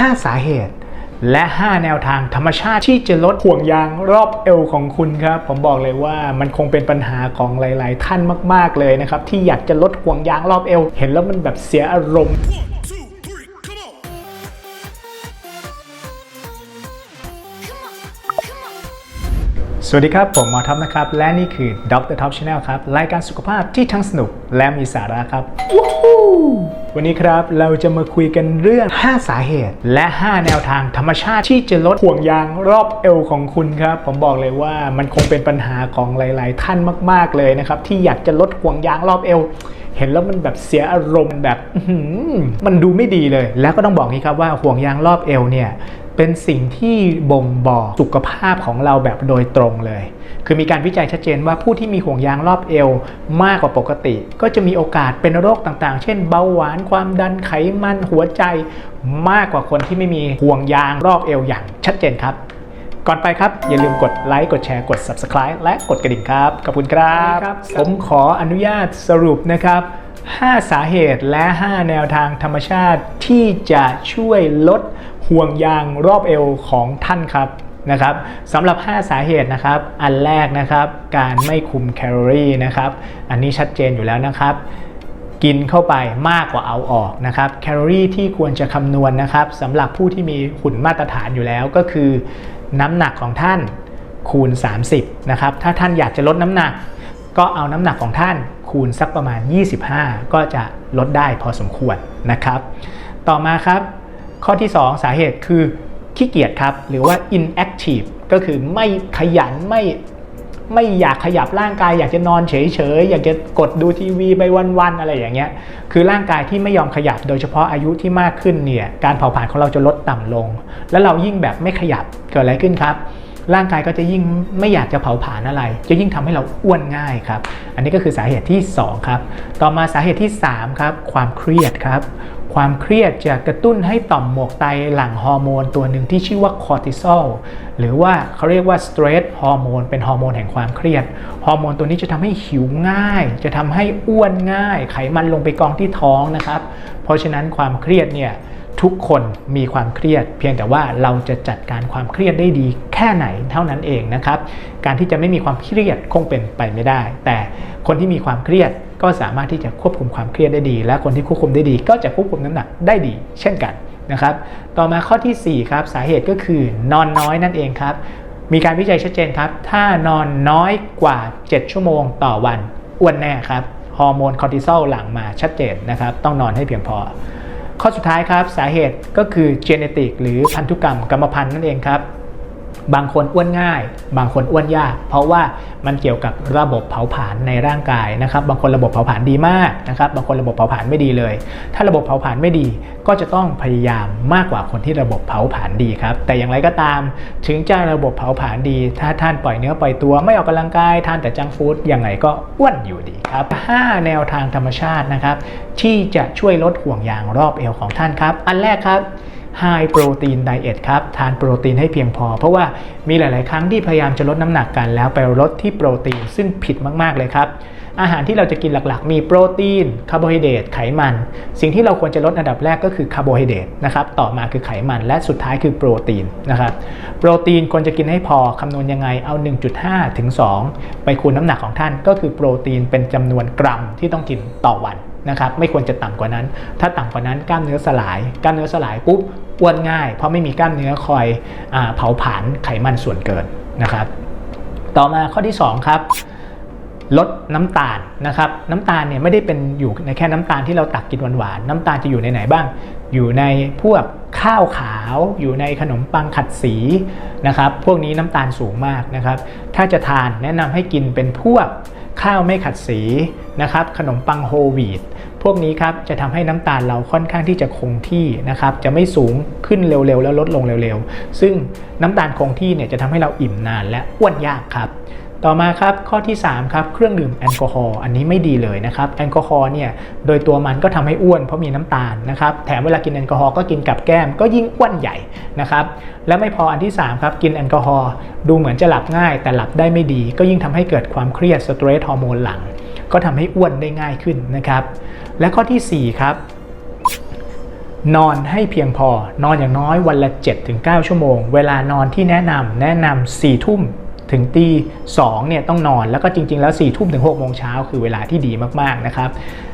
5 สาเหตุ และ 5 แนวทางธรรมชาติที่จะลดห่วงยางรอบเอวของคุณครับ ผมบอกเลยว่ามันคงเป็นปัญหาของหลาย ๆ ท่านมาก ๆ เลยนะครับ ที่อยากจะลดห่วงยางรอบเอว เห็นแล้วมันแบบเสียอารมณ์ สวัสดีครับ ผมหมอท็อปนะครับ และนี่คือ Dr. Top Channel ครับ รายการสุขภาพที่ทั้งสนุกและมีสาระครับวู้ฮู้วันนี้ครับเราจะมาคุยกันเรื่อง 5 สาเหตุ และ 5 แนวทางธรรมชาติที่จะลดห่วงยางรอบเอวของคุณครับ ผมบอกเลยว่ามันคงเป็นปัญหาของหลาย ๆ ท่านมาก ๆ เลยนะครับ ที่อยากจะลดห่วงยางรอบเอวเห็นแล้วมันแบบเสียอารมณ์แบบอื้อหือมันดูไม่ดีเลย แล้วก็ต้องบอกนี้ครับว่าห่วงยางรอบเอวเนี่ย เป็นสิ่งที่บ่งบอกสุขภาพของเราแบบโดยตรงเลย คือมีการวิจัยชัดเจนว่าผู้ที่มีห่วงยางรอบเอวมากกว่าปกติ ก็จะมีโอกาสเป็นโรคต่างๆ เช่นเบาหวานความดันไขมันหัวใจมากกว่าคนที่ไม่มีห่วงยางรอบเอวอย่างชัดเจนครับ ก่อนไปครับ อย่าลืมกดไลค์กดแชร์กด Subscribe และกดกระดิ่งครับ ขอบคุณครับ ผมขออนุญาตสรุปนะครับ 5 สาเหตุและ 5 แนวทางธรรมชาติที่จะช่วยลดห่วงยางรอบเอวของท่านครับนะครับสำหรับ 5 สาเหตุนะครับ อันแรกนะครับ การไม่คุมแคลอรี่นะครับ อันนี้ชัดเจนอยู่แล้วนะครับ กินเข้าไปมากกว่าเอาออกนะครับ แคลอรี่ที่ควรจะคำนวณนะครับสำหรับผู้ที่มีหุ่นมาตรฐานอยู่แล้วก็คือ น้ำหนักของท่านคูณ 30 นะครับ ถ้าท่านอยากจะลดน้ำหนัก ก็เอาน้ำหนักของท่าน คูณสักประมาณ 25 ก็จะลดได้พอสมควรนะครับ ต่อมาครับ ข้อที่ 2 สาเหตุคือขี้เกียจครับ หรือว่า inactive ก็คือไม่ขยันไม่ไม่อยากขยับร่างกายอยากจะนอนเฉยๆ อยากจะกดดูทีวีไปวันๆอะไรอย่างเงี้ยคือร่างกายที่ไม่ยอมขยับโดยเฉพาะอายุที่มากขึ้นเนี่ยการเผาผลาญของเราจะลดต่ำลง แล้วเรายิ่งแบบไม่ขยับเกิดอะไรขึ้นครับ ร่างกายก็จะยิ่งไม่อยากจะเผาผลาญอะไร จะยิ่งทำให้เราอ้วนง่ายครับ อันนี้ก็คือสาเหตุที่ 2 ครับ ต่อมาสาเหตุที่ 3 ครับ ความเครียดครับ ความเครียดจะกระตุ้นให้ต่อมหมวกไตหลั่งฮอร์โมนตัวหนึ่งที่ชื่อว่าคอร์ติซอลหรือว่าเขาเรียกว่าสเตรสฮอร์โมนเป็นฮอร์โมนแห่งความเครียด ฮอร์โมนตัวนี้จะทำให้หิวง่าย จะทำให้อ้วนง่าย ไขมันลงไปกองที่ท้องนะครับ เพราะฉะนั้นความเครียดเนี่ย ทุกคนมีความเครียด เพียงแต่ว่าเราจะจัดการความเครียดได้ดีแค่ไหนเท่านั้นเองนะครับ การที่จะไม่มีความเครียดคงเป็นไปไม่ได้ แต่คนที่มีความเครียดก็สามารถที่จะควบคุมความเครียดได้ดี และคนที่ควบคุมได้ดี ก็จะควบคุมน้ำหนักได้ดี เช่นกันนะครับ ต่อมาข้อทีสี่ 4 ครับ สาเหตุก็คือนอนน้อยนั่นเองครับ มีการวิจัยชัดเจนครับ ถ้านอนน้อยกว่า 7 ชั่วโมงต่อวันอ้วนแน่ครับ ฮอร์โมนคอร์ติซอลหลั่งมาชัดเจนนะครับ ต้องนอนให้เพียงพอ ข้อสุดท้ายครับสาเหตุก็คือ genetic หรือพันธุกรรมกรรมพันธุ์นั่นเองครับ บางคนอ้วนง่าย บางคนอ้วนยาก เพราะว่ามันเกี่ยวกับระบบเผาผลาญในร่างกายนะครับ บางคนระบบเผาผลาญดีมากนะครับ บางคนระบบเผาผลาญไม่ดีเลย ถ้าระบบเผาผลาญไม่ดี ก็จะต้องพยายามมากกว่าคนที่ระบบเผาผลาญดีครับ แต่อย่างไรก็ตาม ถึงจะระบบเผาผลาญดี ถ้าท่านปล่อยเนื้อปล่อยตัวไม่ออกกำลังกายทานแต่จังฟู้ดยังไงก็อ้วนอยู่ดีครับ 5 แนวทางธรรมชาตินะครับที่จะช่วยลดห่วงยางรอบเอวของท่านครับ อันแรกครับ High Protein Diet ครับทานโปรตีนให้เพียงพอ เพราะว่ามีหลาย ๆ ครั้งที่พยายามจะลดน้ำหนักกันแล้วไปลดที่โปรตีนซึ่งผิดมาก ๆ เลยครับ อาหารที่เราจะกินหลัก ๆ มีโปรตีนคาร์โบไฮเดรตไขมัน สิ่งที่เราควรจะลดอันดับแรกก็คือคาร์โบไฮเดรตนะครับต่อมาคือไขมันและสุดท้ายคือโปรตีนนะครับโปรตีนควรจะกินให้พอคำนวณยังไงเอา 1.5 ถึง 2 ไปคูณน้ำหนักของท่านก็คือโปรตีนเป็นจำนวนกรัมที่ต้องกินต่อวัน นะครับไม่ควรจะต่ำกว่านั้น ถ้าต่ำกว่านั้นกล้ามเนื้อสลาย กล้ามเนื้อสลายปุ๊บอ้วนง่าย เพราะไม่มีกล้ามเนื้อคอยอเผาผลาญไขมันส่วนเกินนะครับ ต่อมาข้อที่ 2 ครับลดน้ำตาลนะครับน้ำตาลเนี่ยไม่ได้เป็นอยู่ในแค่น้ำตาลที่เราตักกินหวานๆน้ำตาลจะอยู่ในไหนบ้าง อยู่ในพวกข้าวขาว อยู่ในขนมปังขัดสีนะครับ พวกนี้น้ำตาลสูงมากนะครับ ถ้าจะทานแนะนำให้กินเป็นพวก ข้าวไม่ขัดสีนะครับขนมปังโฮลวีตพวกนี้ครับจะทำให้น้ำตาลเราค่อนข้างที่จะคงที่นะครับจะไม่สูงขึ้นเร็วๆ แล้วลดลงเร็วๆ ซึ่งน้ำตาลคงที่เนี่ยจะทำให้เราอิ่มนานและอ้วนยากครับ ต่อมาครับข้อที่3ครับเครื่องดื่มแอลกอฮอล์อันนี้ไม่ดีเลยนะครับแอลกอฮอล์เนี่ยโดยตัวมันก็ทำให้อ้วนเพราะมีน้ำตาลนะครับแถมเวลากินแอลกอฮอล์ก็กินกับแก้มก็ยิ่งอ้วนใหญ่นะครับและไม่พออันที่3ครับกินแอลกอฮอล์ดูเหมือนจะหลับง่าย แต่หลับได้ไม่ดี ก็ยิ่งทำให้เกิดความเครียดสเตรสฮอร์โมนหลัง ก็ทำให้อ้วนได้ง่ายขึ้นนะครับและข้อทีสี่4ครับนอนให้เพียงพอนอนอย่างน้อยวันละ 7-9 ชั่วโมง เวลานอนที่แนะนำแนะนำ4ทุ่ม ถึงตี2เนี่ยต้องนอนแล้วก็จริง ๆ แล้ว4ทุ่มถึง6โมงเช้าคือเวลาที่ดีมากๆนะครับ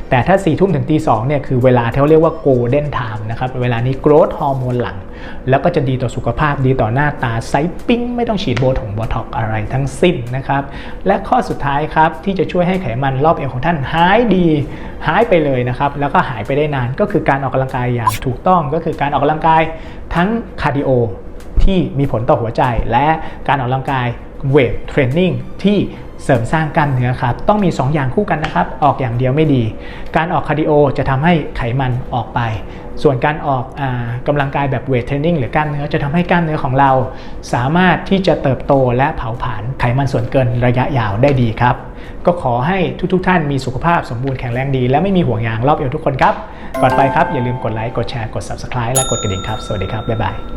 แต่ถ้า4ทุ่มถึงตี2เนี่ยคือเวลาที่เขาเรียกว่า golden time นะครับเวลานี้ growth ฮอร์โมนหลัง แล้วก็จะดีต่อสุขภาพดีต่อหน้าตาไซปิ้ง ไม่ต้องฉีดโบท็อกซ์โบท็อกอะไรทั้งสิ้นนะครับและข้อสุดท้ายครับที่จะช่วยให้ไขมันรอบเอวของท่านหายดีหายไปเลยนะครับแล้วก็หายไปได้นานก็คือการออกกำลังกายอย่างถูกต้องก็คือการออกกำลังกายทั้งคาร์ดิโอที่มีผลต่อหัวใจและการออกกำลังกาย เวทเทรนนิ่งที่เสริมสร้างกล้ามเนื้อครับ ต้องมี 2 อย่างคู่กันนะครับ ออกอย่างเดียวไม่ดี การออกคาร์ดิโอจะทำให้ไขมันออกไป ส่วนการออกอากำลังกายแบบเวทเทรนนิ่งหรือกล้ามเนื้อจะทำให้กล้ามเนื้อของเรา สามารถที่จะเติบโตและเผาผลาญไขมันส่วนเกินระยะยาวได้ดีครับ ก็ขอให้ทุกๆทท่านมีสุขภาพสมบูรณ์แข็งแรงดี และไม่มีห่วงยางรอบเอวทุกคนครับ ก่อนไปครับอย่าลืมกดไลค์กดแชร์กด subscribe และกดกระดิ่งครับสวัสดีครับบ๊ายบาย